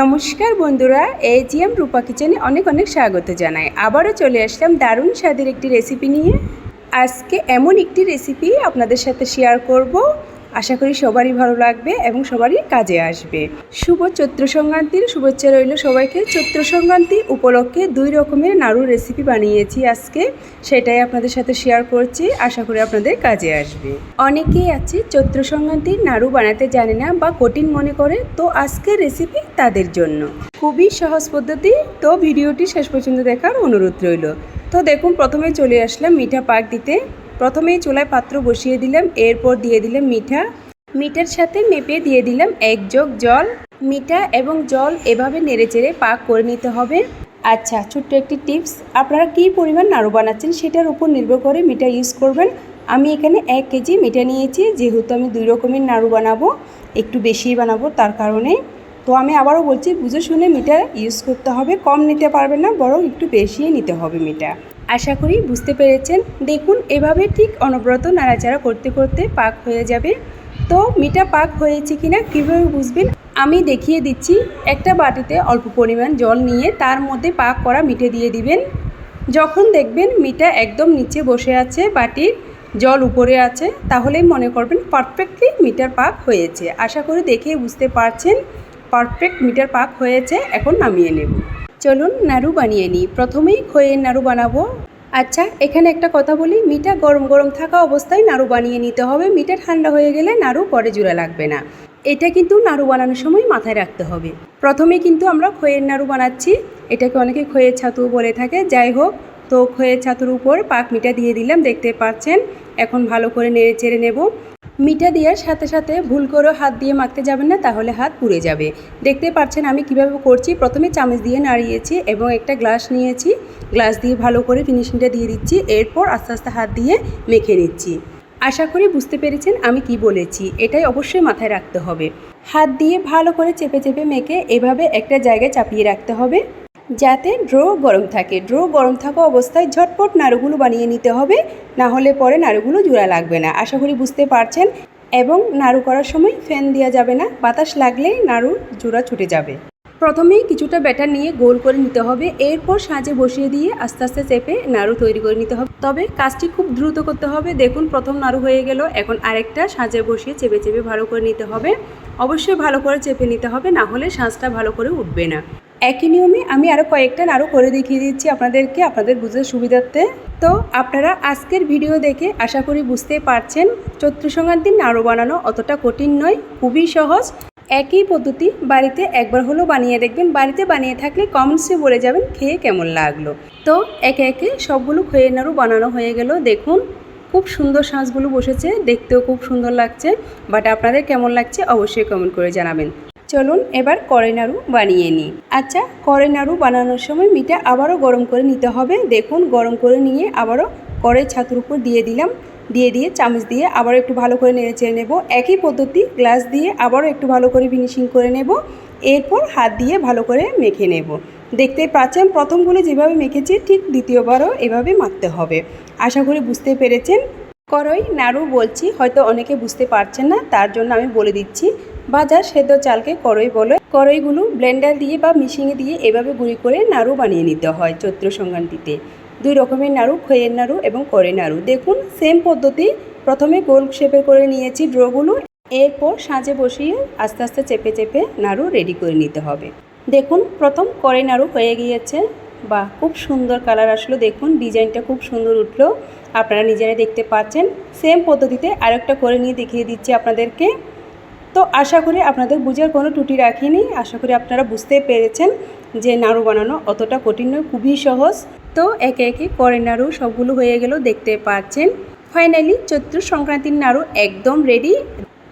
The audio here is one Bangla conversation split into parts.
নমস্কার বন্ধুরা এজিএম রূপা কিচেনে অনেক অনেক স্বাগত জানাই। আবারও চলে আসলাম দারুণ স্বাদের একটি রেসিপি নিয়ে। আজকে এমন একটি রেসিপি আপনাদের সাথে শেয়ার করব। আশা করি সবারই ভালো লাগবে এবং সবারই কাজে আসবে। শুভ চৈত্র সংক্রান্তির শুভেচ্ছা রইল সবাইকে। চৈত্র সংক্রান্তি উপলক্ষে দুই রকমের নাড়ুর রেসিপি বানিয়েছি আজকে। সেটাই আপনাদের সাথে শেয়ার করছি। আশা করি আপনাদের কাজে আসবে। অনেকেই আছে চৈত্র সংক্রান্তির নাড়ু বানাতে জানে না বা কঠিন মনে করে, তো আজকের রেসিপি তাদের জন্য। খুবই সহজ পদ্ধতি, তো ভিডিওটি শেষ পর্যন্ত দেখার অনুরোধ রইল। তো দেখুন, প্রথমে চলে আসলাম মিঠা পাক দিতে। প্রথমেই চুলায় পাত্র বসিয়ে দিলাম, এরপর দিয়ে দিলাম মিঠা। মিঠার সাথে মেপে দিয়ে দিলাম এক যোগ জল। মিঠা এবং জল এভাবে নেড়েচেড়ে পাক করে নিতে হবে। আচ্ছা ছোট্ট একটি টিপস, আপনারা কী পরিমাণ নাড়ু বানাচ্ছেন সেটার উপর নির্ভর করে মিঠা ইউজ করবেন। আমি এখানে এক কেজি মিঠা নিয়েছি, যেহেতু আমি দুই রকমের নাড়ু বানাবো, একটু বেশি বানাবো তার কারণে। তো আমি আবারও বলছি, বুঝে শুনে মিটার ইউজ করতে হবে, কম নিতে পারবেন না, বরং একটু বেশিই নিতে হবে মিটা আশা করি বুঝতে পেরেছেন। দেখুন, এভাবে ঠিক অনবরত নাড়াচাড়া করতে করতে পাক হয়ে যাবে। তো, মিটা পাক হয়েছে কিনা কীভাবে বুঝবেন? আমি দেখিয়ে দিচ্ছি। একটা বাটিতে অল্প পরিমাণ জল নিয়ে তার মধ্যে পাক করা মিঠে দিয়ে দিবেন। যখন দেখবেন মিটা একদম নিচে বসে আছে, বাটির জল উপরে আছে তাহলেই মনে করবেন পারফেক্টলি মিটার পাক হয়েছে। আশা করি দেখে বুঝতে পারছেন। পারফেক্ট মিটার পাক হয়েছে, এখন নামিয়ে নেব। চলুন নাড়ু বানিয়ে নিই। প্রথমেই খইয়ের নাড়ু বানাবো। আচ্ছা এখানে একটা কথা বলি। মিঠা গরম গরম থাকা অবস্থায় নাড়ু বানিয়ে নিতে হবে। মিঠা ঠান্ডা হয়ে গেলে নাড়ু পরে জোড়া লাগবে না। এটা কিন্তু নাড়ু বানানোর সময় মাথায় রাখতে হবে। প্রথমে কিন্তু আমরা খইয়ের নাড়ু বানাচ্ছি। এটাকে অনেকে খইয়ের ছাতু বলে থাকে। যাই হোক, তো খইয়ের ছাতুর উপর পাক মিঠা দিয়ে দিলাম, দেখতে পাচ্ছেন? এখন ভালো করে নেড়ে চেড়ে নেব। মিঠা দেওয়ার সাথে সাথে ভুল করে হাত দিয়ে মাখতে যাবেন না, তাহলে হাত পুড়ে যাবে। দেখতে পাচ্ছেন আমি কীভাবে করছি। প্রথমে চামচ দিয়ে নাড়িয়েছি এবং একটা গ্লাস নিয়েছি। গ্লাস দিয়ে ভালো করে ফিনিশিংটা দিয়ে দিচ্ছি। এরপর আস্তে আস্তে হাত দিয়ে মেখে নিচ্ছি। আশা করি বুঝতে পেরেছেন আমি কি বলেছি। এটাই অবশ্যই মাথায় রাখতে হবে। হাত দিয়ে ভালো করে চেপে চেপে মেখে এভাবে একটা জায়গায় চাপিয়ে রাখতে হবে। যাতে ড্রো গরম থাকে। ড্রো গরম থাকা অবস্থায় ঝটপট নাড়ুগুলো বানিয়ে নিতে হবে। না হলে পরে নাড়ুগুলো জোড়া লাগবে না। আশা করি বুঝতে পারছেন। এবং নাড়ু করার সময় ফ্যান দেওয়া যাবে না। বাতাস লাগলেই নাড়ু জোড়া ছুটে যাবে। প্রথমেই কিছুটা ব্যাটার নিয়ে গোল করে নিতে হবে। এরপর সাজে বসিয়ে দিয়ে আস্তে আস্তে চেপে নাড়ু তৈরি করে নিতে হবে। তবে কাজটি খুব দ্রুত করতে হবে। দেখুন, প্রথম নাড়ু হয়ে গেল। এখন আরেকটা সাজে বসিয়ে চেপে চেপে ভালো করে নিতে হবে। অবশ্যই ভালো করে চেপে নিতে হবে। না হলে সাজটা ভালো করে উঠবে না। একই নিয়মে আমি আরও কয়েকটা নাড়ু করে দেখিয়ে দিচ্ছি আপনাদেরকে, আপনাদের বুঝতে সুবিধার্থে। তো আপনারা আজকের ভিডিও দেখে আশা করি বুঝতে পারছেন চৈত্র সংক্রান্তির নাড়ু বানানো অতটা কঠিন নয়, খুবই সহজ। একই পদ্ধতি বাড়িতে একবার হলেও বানিয়ে দেখবেন, বাড়িতে বানিয়ে থাকলে কমেন্টসে বলে যাবেন খেয়ে কেমন লাগল। তো একে একে সবগুলো খয়ে নাড়ু বানানো হয়ে গেল, দেখুন খুব সুন্দর সাজগুলো বসেছে, দেখতেও খুব সুন্দর লাগছে বাট আপনাদের কেমন লাগছে অবশ্যই কমেন্ট করে জানাবেন। চলুন এবার করে নাড়ু বানিয়ে নিই। আচ্ছা করে নাড়ু বানানোর সময় মিটা আবারও গরম করে নিতে হবে। দেখুন, গরম করে নিয়ে আবারও কড়াই ছাতুর উপর দিয়ে দিলাম। দিয়ে দিয়ে চামচ দিয়ে আবারও একটু ভালো করে নেড়ে নেব। একই পদ্ধতি, গ্লাস দিয়ে আবারও একটু ভালো করে ফিনিশিং করে নেব। এরপর হাত দিয়ে ভালো করে মেখে নেব। দেখতে পাচ্ছেন, প্রথমগুলো যেভাবে মেখেছি, ঠিক দ্বিতীয়বারও এভাবে মাখতে হবে। আশা করি বুঝতে পেরেছেন। করই নাড়ু বলছি, হয়তো অনেকে বুঝতে পারছেন না, তার জন্য আমি বলে দিচ্ছি। বাজার সেদ্ধ চালকে করই বলে করইগুলো ব্লেন্ডার দিয়ে বা মিশিংয়ে দিয়ে এভাবে গুঁড়ি করে নাড়ু বানিয়ে নিতে হয় চৈত্র সংক্রান্তিতে। দুই রকমের নাড়ু খয়ের নাড়ু এবং করে নাড়ু। দেখুন সেম পদ্ধতি। প্রথমে গোল শেপের করে নিয়েছি ড্রোগুলো। এরপর সাজে বসিয়ে আস্তে আস্তে চেপে চেপে নাড়ু রেডি করে নিতে হবে। দেখুন, প্রথম করে নাড়ু হয়ে গিয়েছে। বা খুব সুন্দর কালার আসলো। দেখুন, ডিজাইনটা খুব সুন্দর উঠল। আপনারা নিজেরাই দেখতে পাচ্ছেন। সেম পদ্ধতিতে আরেকটা করে নিয়ে দেখিয়ে দিচ্ছি আপনাদেরকে। তো আশা করি আপনাদের বুঝার কোনো ত্রুটি রাখিনি। আশা করি আপনারা বুঝতে পেরেছেন যে নাড়ু বানানো অতটা কঠিন নয়, খুবই সহজ। তো একে একে করে নাড়ু সবগুলো হয়ে গেল দেখতে পাচ্ছেন। ফাইনালি চৈত্র সংক্রান্তির নাড়ু একদম রেডি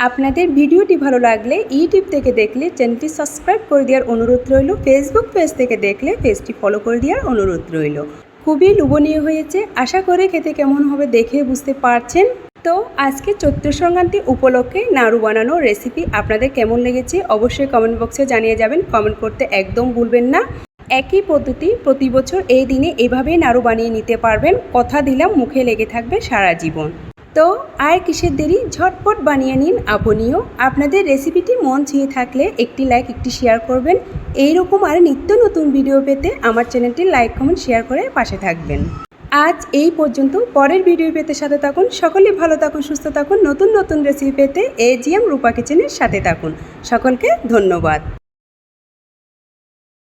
আপনাদের ভিডিওটি ভালো লাগলে ইউটিউব থেকে দেখলে চ্যানেলটি সাবস্ক্রাইব করে দেওয়ার অনুরোধ রইল। ফেসবুক পেজ থেকে দেখলে পেজটি ফলো করে দেওয়ার অনুরোধ রইল। খুবই লোভনীয় হয়েছে। আশা করে খেতে কেমন হবে দেখে বুঝতে পারছেন। তো আজকে চৈত্র সংক্রান্তি উপলক্ষে নাড়ু বানানোর রেসিপি আপনাদের কেমন লেগেছে অবশ্যই কমেন্ট বক্সে জানিয়ে যাবেন। কমেন্ট করতে একদম ভুলবেন না। একই পদ্ধতি প্রতি বছর এই দিনে এভাবেই নাড়ু বানিয়ে নিতে পারবেন। কথা দিলাম, মুখে লেগে থাকবে সারা জীবন। তো আর কিসের দেরি? ঝটপট বানিয়ে নিন আপনিও। আপনাদের রেসিপিটি মন ছুঁয়ে থাকলে একটি লাইক একটি শেয়ার করবেন। এই রকম আর নিত্য নতুন ভিডিও পেতে আমার চ্যানেলটি লাইক কমেন্ট শেয়ার করে পাশে থাকবেন। আজ এই পর্যন্ত। পরের ভিডিও পেতে সাথে থাকুন। সকলে ভালো থাকুন, সুস্থ থাকুন। নতুন নতুন রেসিপি পেতে এজিএম রূপা কিচেনের সাথে থাকুন। সকলকে ধন্যবাদ।